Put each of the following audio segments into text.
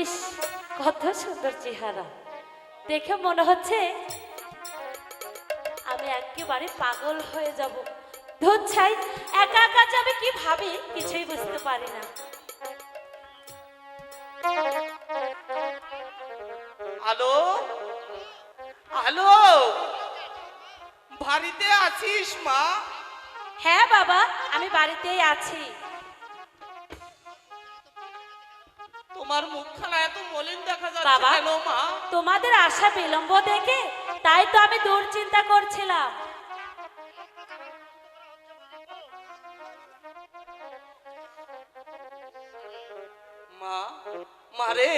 ইস কত সুন্দর চেহারা। দেখে মনে হচ্ছে আমি একেবারে পাগল হয়ে যাব। ধুর ছাই একা একা যাবে কি ভাবে কিছুই বুঝতে পারি না। হ্যালো? হ্যালো? বাড়িতে আছিস মা? হ্যাঁ বাবা আমি বাড়িতেই আছি। তোমার মুখখানা এত মলিন দেখা যাচ্ছে কেন মা? তোমাদের আশা বিলম্ব দেখে তাই তো আমি দূর চিন্তা করছিলাম। মা মারে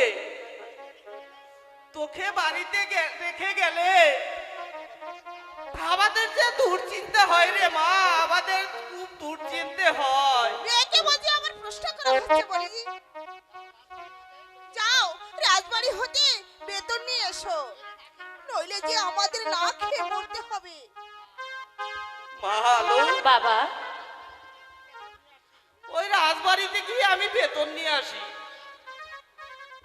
তোকে বাড়িতে গে- রেখে গেলে আমাদের যে দুশ্চিন্তা হয় রে মা আমাদের খুব দুশ্চিন্তে হয়। মেয়েকে বলছে আমার প্রশ্ন করা হচ্ছে বলি। বেতন নিয়ে এসো। নইলে যে আমাদের না খেয়ে মরতে হবে। মা বাবা। ওই রাজবাড়িতে গিয়ে আমি বেতন নিয়ে আসি।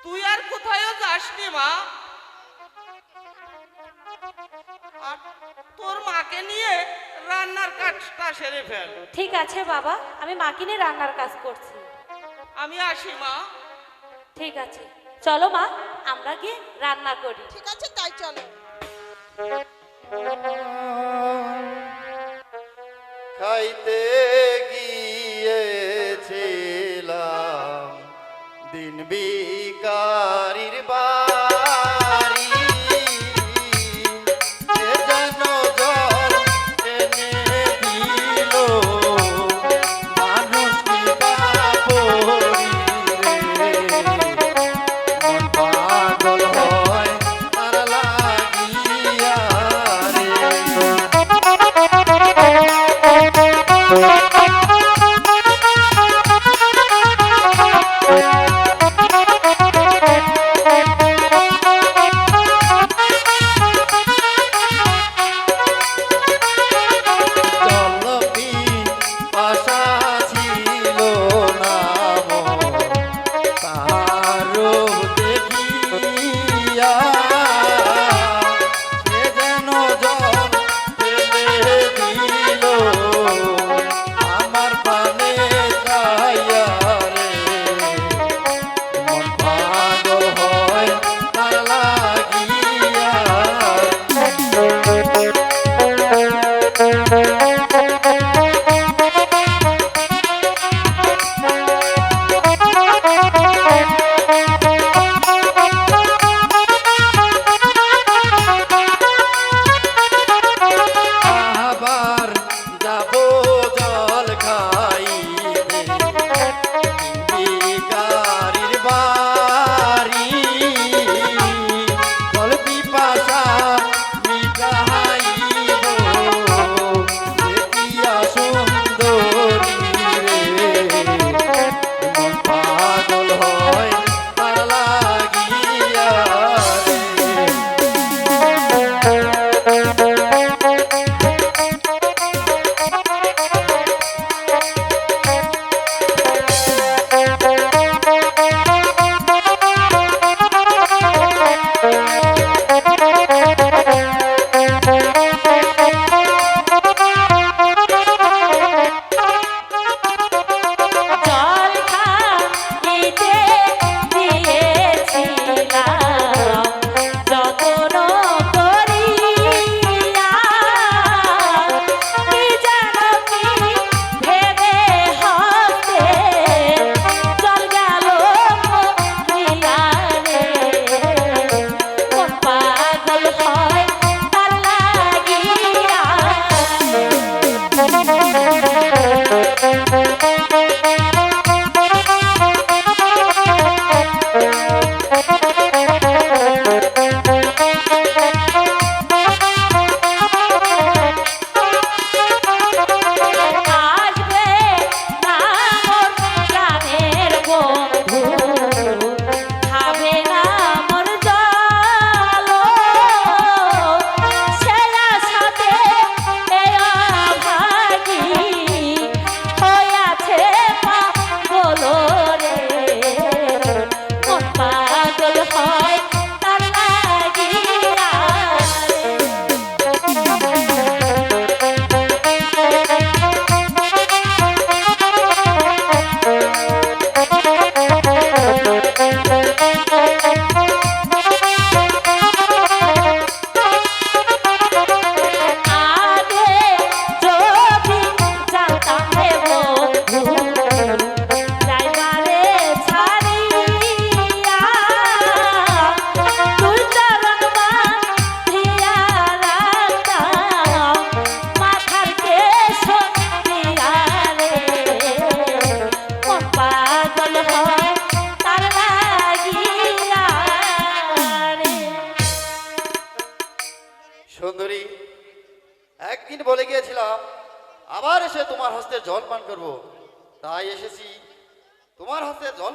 তুই আর কোথায়ও যাসনি মা। আর তোর মাকে নিয়ে রান্নার কাজটা সেরে ফেল। ঠিক আছে বাবা আমি মাকে নিয়ে রান্নার কাজ করছি। আমি আসি মা। ঠিক আছে। চলো মা আমরা গিয়ে রান্না করি। ঠিক আছে তাই চলো। খাইতে গিয়েছিলাম দিন বিকারির বাড়ি।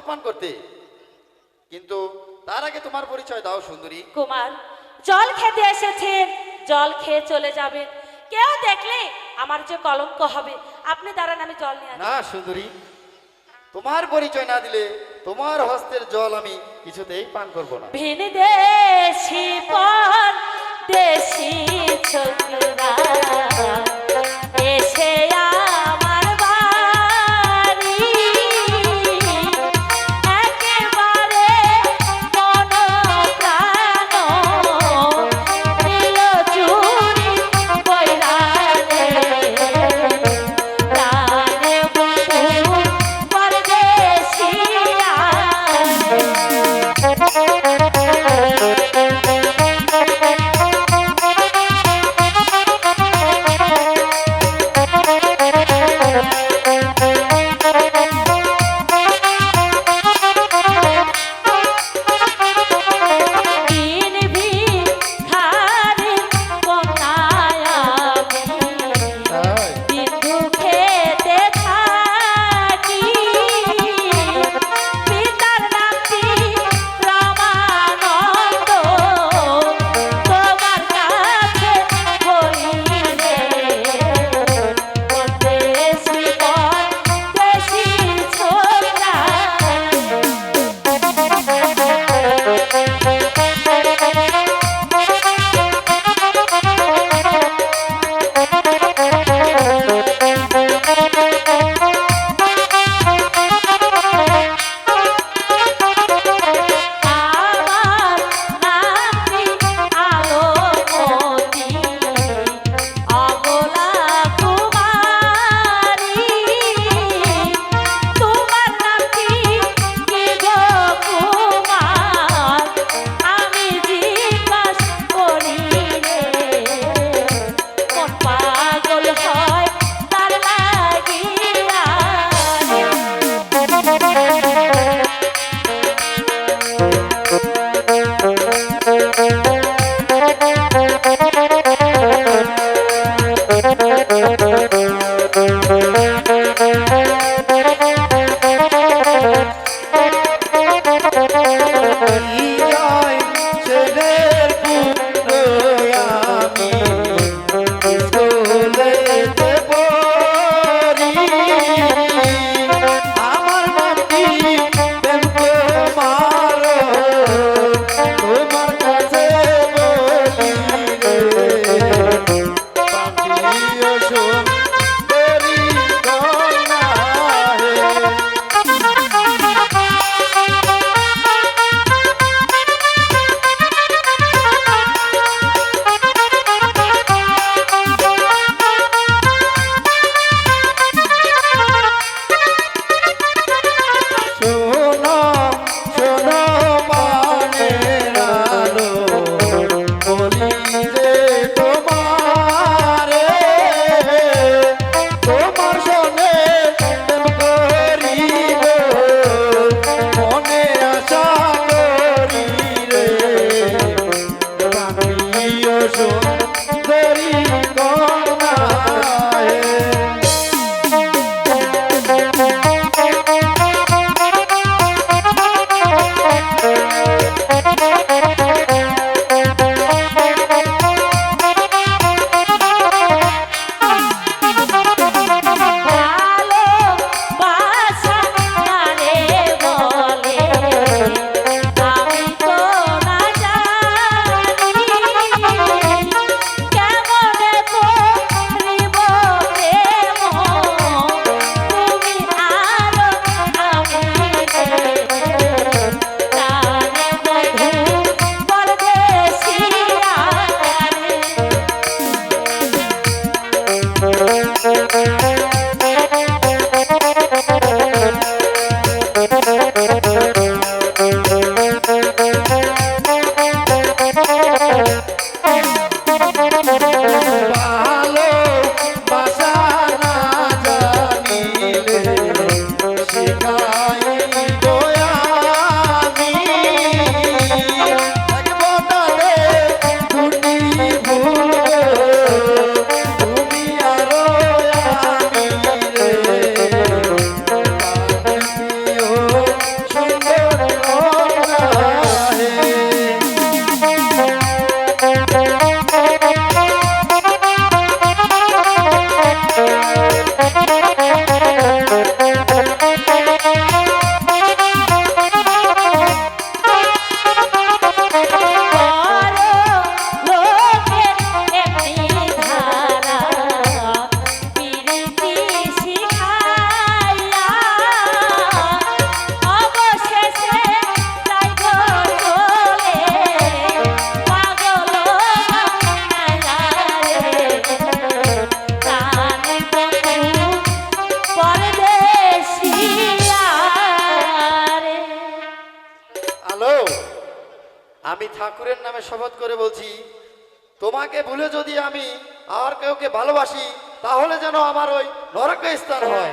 সম্মান করতে। কিন্তু তার আগে তোমার পরিচয় দাও সুন্দরী। কুমার জল খেতে এসেছে। জল খেয়ে চলে যাবে। কেউ দেখলে আমার যে কলঙ্ক হবে। আপনি দাঁড়ান আমি জল নিয়ে না সুন্দরী। তোমার পরিচয় না দিলে তোমার হস্তের জল আমি কিছুতেই পান করব না। ভিন দেশি পান দেশি ছোটরা যেন আমার ওই নরকের স্থান হয়।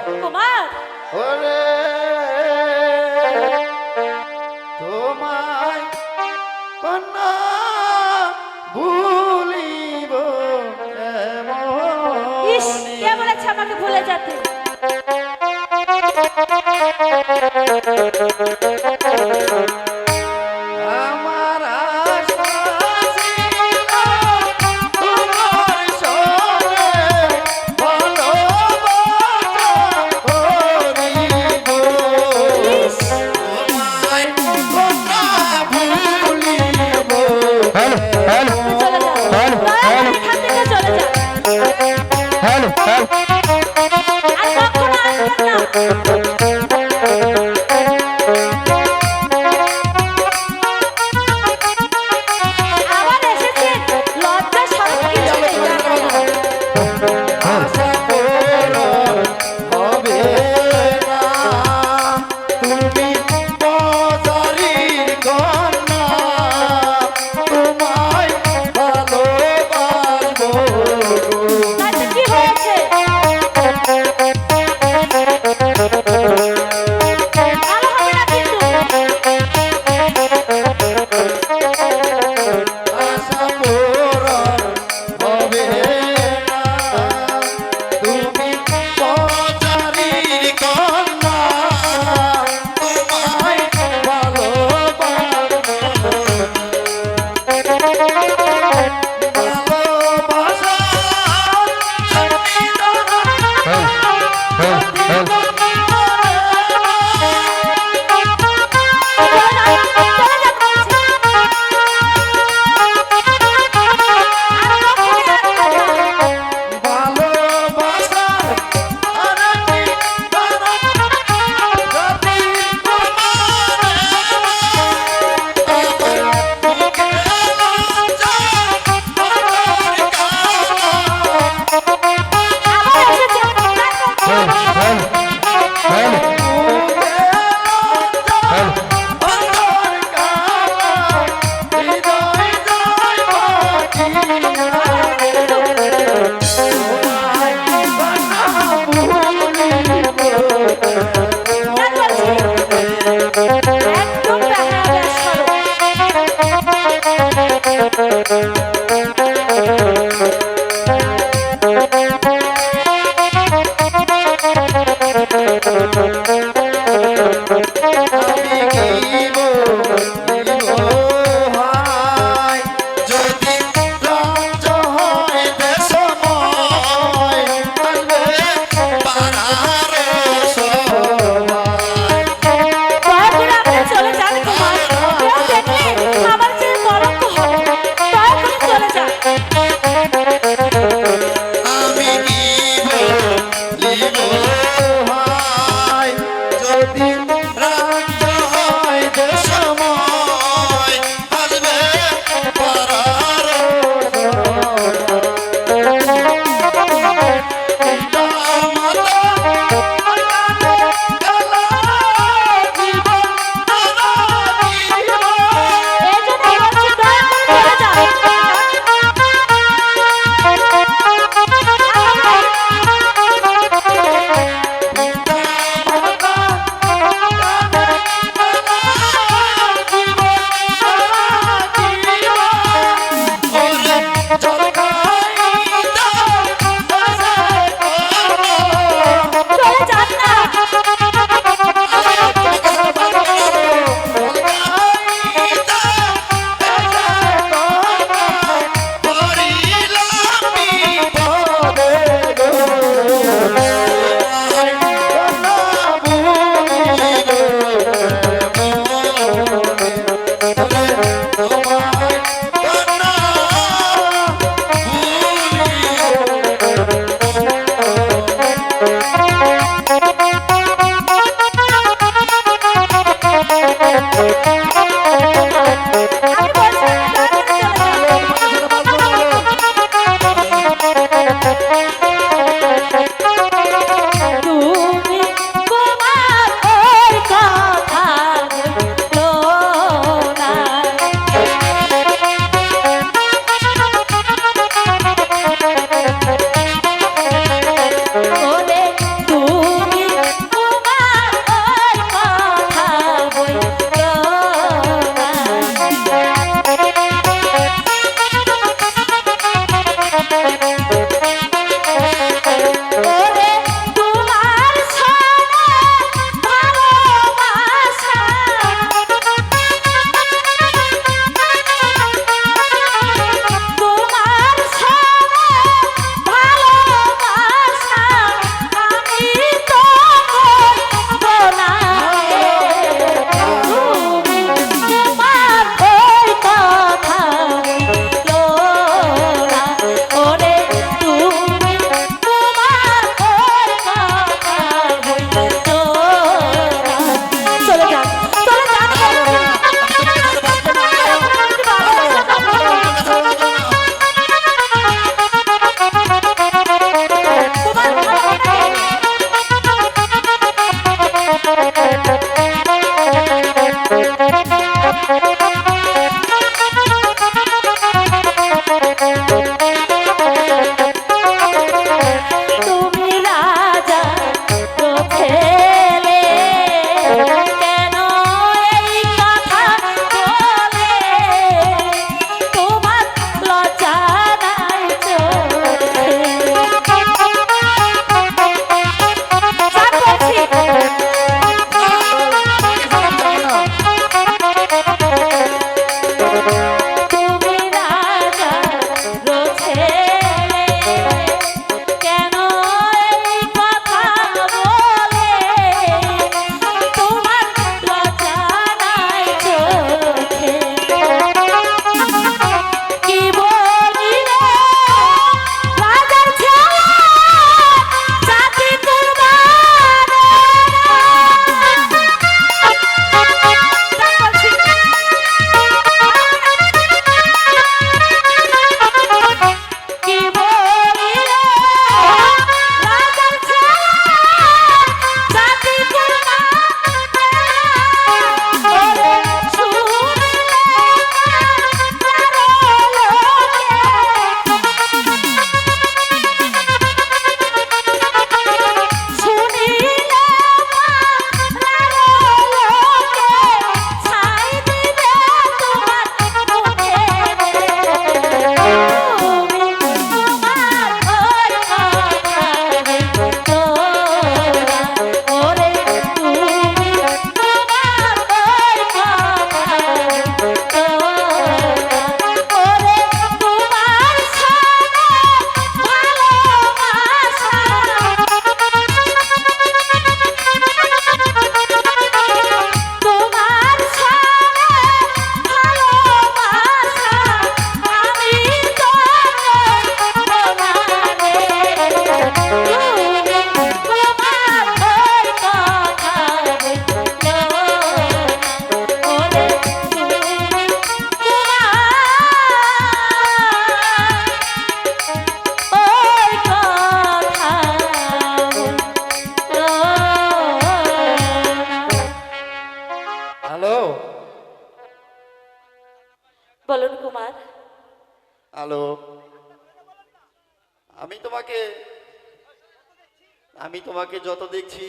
তোমাকে যত দেখছি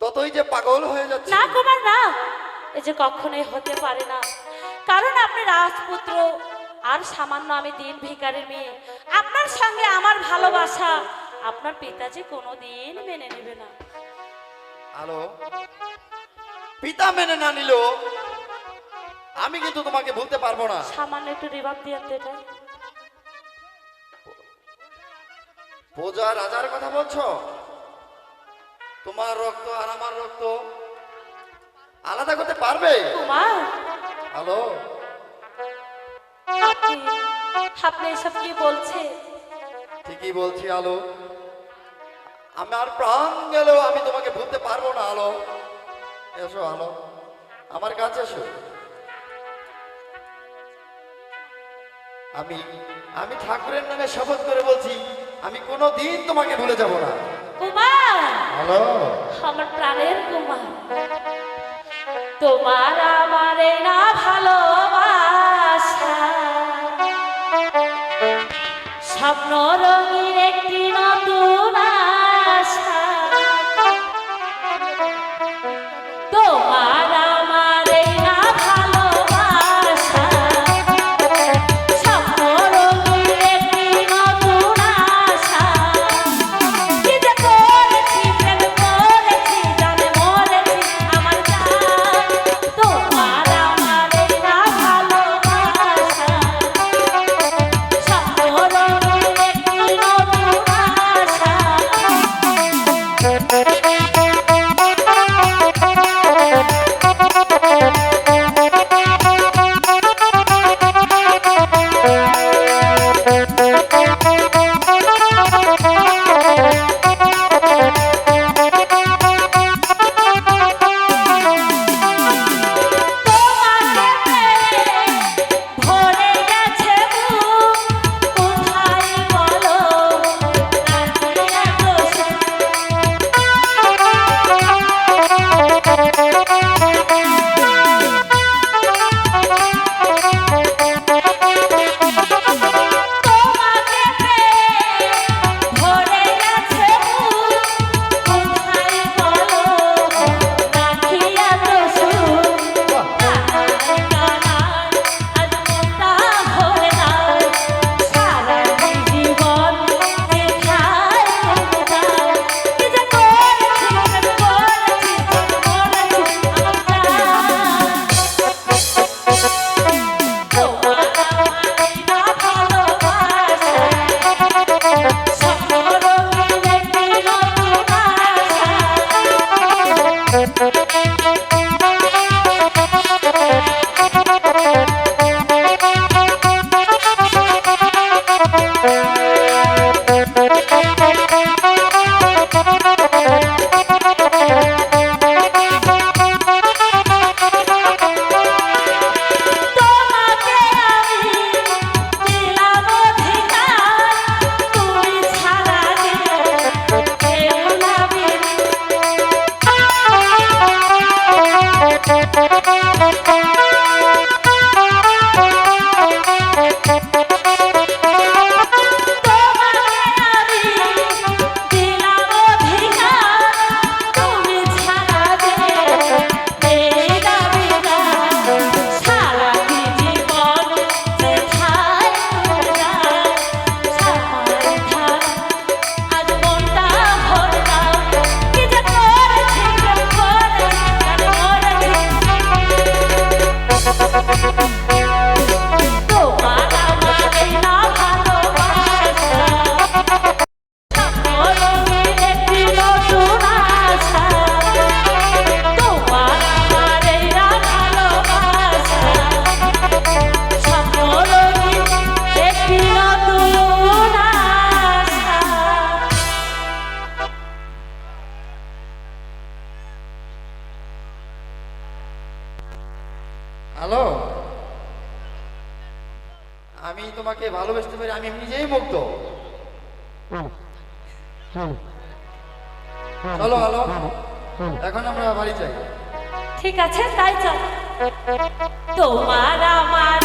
ততই যে পাগল হয়ে যাচ্ছে। না কুমার না। এ যে কখনোই হতে পারে না। কারণ আপনি রাজপুত্র আর সামান্য আমি দিন ভিকারের মেয়ে। আপনার সঙ্গে আমার ভালোবাসা আপনার পিতাজি কোনোদিন মেনে নেবে না। হ্যালো পিতা মেনে না নিল আমি কিন্তু তোমাকে ভুলতে পারব না। সামান্য একটু রিভাব দিয়ে এটা। প্রজা রাজার কথা বলছো? তোমার রক্ত আর আমার রক্ত আলাদা করতে পারবে? কুমার। হ্যালো? আপনি আপনি এসব কি বলছে ঠিকই বলছি আলো। আমার প্রাণ গেলেও আমি তোমাকে ভুলতে পারব না আলো। এসো আলো। আমার কাছে এসো। আমি আমি ঠাকুরের নামে শপথ করে বলছি আমি কোনো দিন তোমাকে ভুলে যাব না। কুমার। হ্যালো। আমার প্রাণের কুমার। তোমার আমারে না ভালোবাসা। স্বপ্ন রঙিন আমি নিজেই মুক্ত চলো হলো এখন আমরা বাড়ি যাই ঠিক আছে তাই চল তোমার আমার